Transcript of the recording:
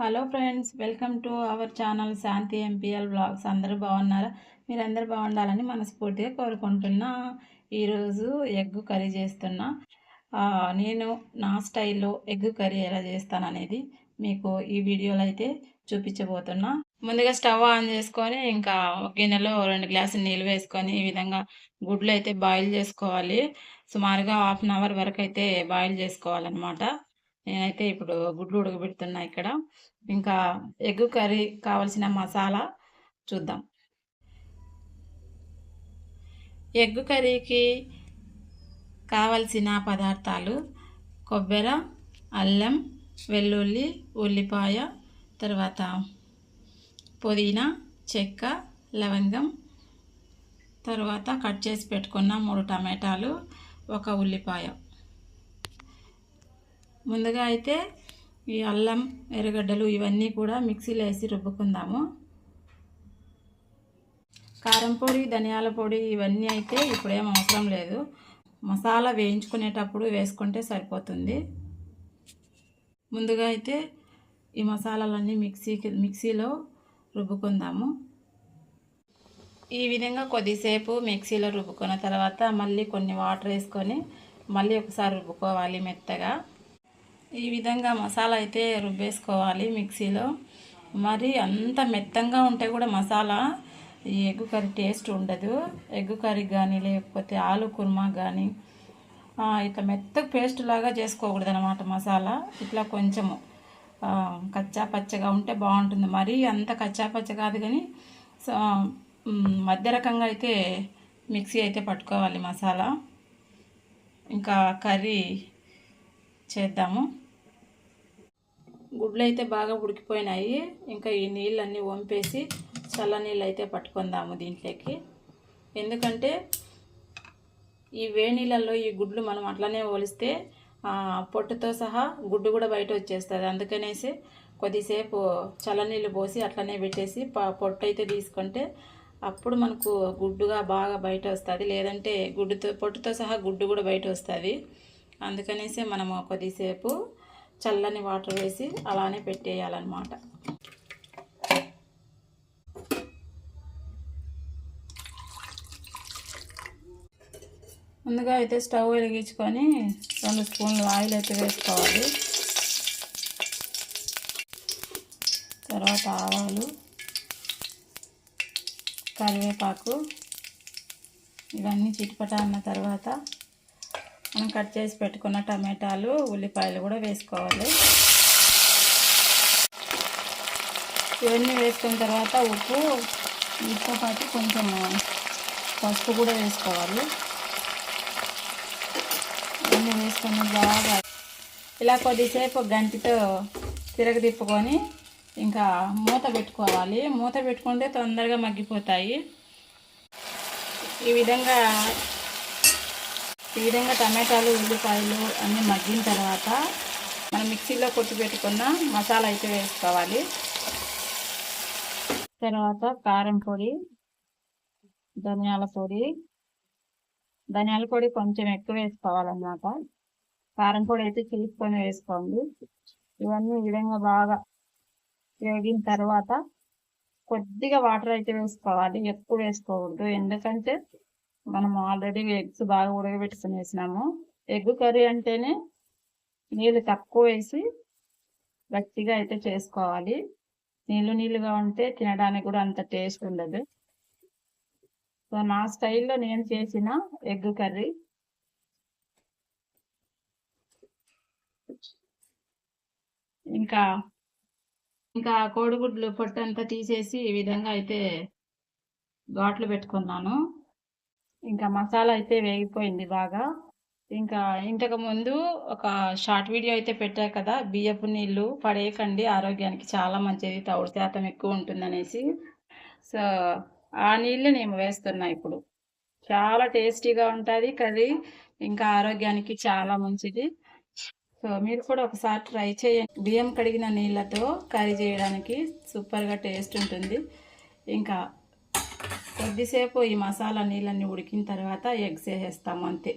Hello friends welcome to our channel Shanti M P L blogs అందరూ బాగున్నారా? మీరందరూ బాగుండాలని మనస్ఫూర్తిగా కోరుకుంటున్నా. ఈరోజు ఎగ్ కర్రీ చేస్తున్నా. నేను నా స్టైల్లో ఎగ్ కర్రీ ఎలా చేస్తాననేది మీకు ఈ వీడియోలో అయితే చూపించబోతున్నా. ముందుగా స్టవ్ ఆన్ చేసుకొని ఇంకా ఒక గిన్నెలో రెండు గ్లాసులు నీళ్ళు వేసుకొని ఈ విధంగా గుడ్లు అయితే బాయిల్ చేసుకోవాలి. సుమారుగా హాఫ్ అన్ అవర్ వరకు అయితే బాయిల్ చేసుకోవాలన్నమాట. నేనైతే ఇప్పుడు గుడ్లు ఉడకబెడుతున్నా ఇక్కడ. ఇంకా ఎగ్ కర్రీ కావలసిన మసాలా చూద్దాం. ఎగ్ కర్రీకి కావలసిన పదార్థాలు కొబ్బరి అల్లం వెల్లుల్లి ఉల్లిపాయ తర్వాత పుదీనా చెక్క లవంగం తర్వాత కట్ చేసి పెట్టుకున్న మూడు టమాటాలు ఒక ఉల్లిపాయ. ముందుగా అయితే ఈ అల్లం ఎర్రగడ్డలు ఇవన్నీ కూడా మిక్సీలో వేసి రుబ్బుకుందాము. కారం పొడి ధనియాల పొడి ఇవన్నీ అయితే ఇప్పుడేం అవసరం లేదు. మసాలా వేయించుకునేటప్పుడు వేసుకుంటే సరిపోతుంది. ముందుగా అయితే ఈ మసాలాలన్నీ మిక్సీకి మిక్సీలో రుబ్బుకుందాము. ఈ విధంగా కొద్దిసేపు మిక్సీలో రుబ్బుకున్న తర్వాత మళ్ళీ కొన్ని వాటర్ వేసుకొని మళ్ళీ ఒకసారి రుబ్బుకోవాలి మెత్తగా. ఈ విధంగా మసాలా అయితే రుబ్బేసుకోవాలి మిక్సీలో. మరి అంత మెత్తంగా ఉంటే కూడా మసాలా ఈ ఎగ్ కర్రీ టేస్ట్ ఉండదు. ఎగ్ కర్రీ కానీ లేకపోతే ఆలు కుర్మా కానీ ఇట్లా మెత్తగా పేస్ట్ లాగా చేసుకోకూడదు అనమాట మసాలా. ఇట్లా కొంచెము కచ్చా పచ్చగా ఉంటే బాగుంటుంది. మరీ అంత కచ్చా పచ్చ కాదు కానీ సో, మధ్య రకంగా అయితే మిక్సీ అయితే పట్టుకోవాలి మసాలా. ఇంకా కర్రీ చేద్దాము. గుడ్లు అయితే బాగా ఉడికిపోయినాయి. ఇంకా ఈ నీళ్ళన్నీ వంపేసి చల్ల నీళ్ళు అయితే పట్టుకుందాము దీంట్లోకి. ఎందుకంటే ఈ వేణీళ్ళల్లో ఈ గుడ్లు మనం అట్లనే ఒలిస్తే పొట్టుతో సహా గుడ్డు కూడా బయట వచ్చేస్తుంది. అందుకనేసి కొద్దిసేపు చల్లనీళ్ళు పోసి అట్లనే పెట్టేసి పొట్టు అయితే తీసుకుంటే అప్పుడు మనకు గుడ్డుగా బాగా బయట వస్తుంది. లేదంటే గుడ్డుతో పొట్టుతో సహా గుడ్డు కూడా బయట వస్తుంది. అందుకనేసి మనము కొద్దిసేపు చల్లని వాటర్ వేసి అలానే పెట్టేయాలన్నమాట. ముందుగా అయితే స్టవ్ వెలిగించుకొని రెండు స్పూన్లు ఆయిల్ అయితే వేసుకోవాలి. తర్వాత ఆవాలు కరివేపాకు ఇవన్నీ చిటిపట అన్న తర్వాత మనం కట్ చేసి పెట్టుకున్న టమాటాలు ఉల్లిపాయలు కూడా వేసుకోవాలి. ఇవన్నీ వేసుకున్న తర్వాత ఉప్పు ఉప్పు పాటు కొంచెం పసుపు కూడా వేసుకోవాలి. ఇవన్నీ వేసుకొని బాగా ఇలా కొద్దిసేపు గంటితో తిరగదిప్పుకొని ఇంకా మూత పెట్టుకోవాలి. మూత పెట్టుకుంటే తొందరగా మగ్గిపోతాయి. ఈ విధంగా ఈ విధంగా టమాటాలు ఉల్లిపాయలు అన్నీ మగ్గిన తర్వాత మనం మిక్సీలో కొట్టి పెట్టుకున్న మసాలా అయితే వేసుకోవాలి. తర్వాత కారం పొడి ధనియాల పొడి. ధనియాల పొడి కొంచెం ఎక్కువ వేసుకోవాలన్నమాట. కారం పొడి అయితే తీసుకొని వేసుకోండి. ఇవన్నీ ఈ విధంగా బాగా వేగిన తర్వాత కొద్దిగా వాటర్ అయితే వేసుకోవాలి. ఎక్కువ వేసుకోకూడదు. ఎందుకంటే మనం ఆల్రెడీ ఎగ్స్ బాగా ఉడకబెట్టుకుని వేసినాము. ఎగ్ కర్రీ అంటేనే నీళ్ళు తక్కువ వేసి గట్టిగా అయితే చేసుకోవాలి. నీళ్ళు నీళ్ళుగా ఉంటే తినడానికి కూడా అంత టేస్ట్ ఉండదు. సో నా స్టైల్లో నేను చేసిన ఎగ్ కర్రీ. ఇంకా ఇంకా కోడిగుడ్లు పొట్టంతా తీసేసి ఈ విధంగా అయితే ఘాట్లు పెట్టుకున్నాను. ఇంకా మసాలా అయితే వేగిపోయింది బాగా. ఇంకా ఇంతకు ముందు ఒక షార్ట్ వీడియో అయితే పెట్టా కదా బియ్యపు నీళ్ళు పడేయకండి ఆరోగ్యానికి చాలా మంచిది తౌడు శాతం ఎక్కువ ఉంటుందనేసి. సో ఆ నీళ్ళు నేను వేస్తున్నా ఇప్పుడు. చాలా టేస్టీగా ఉంటుంది కర్రీ ఇంకా ఆరోగ్యానికి చాలా మంచిది. సో మీరు కూడా ఒకసారి ట్రై చేయండి. బియ్యం కడిగిన నీళ్ళతో కర్రీ చేయడానికి సూపర్గా టేస్ట్ ఉంటుంది. ఇంకా కొద్దిసేపు ఈ మసాలా నీళ్ళన్నీ ఉడికిన తర్వాత ఎగ్స్ వేసేస్తాము అంతే.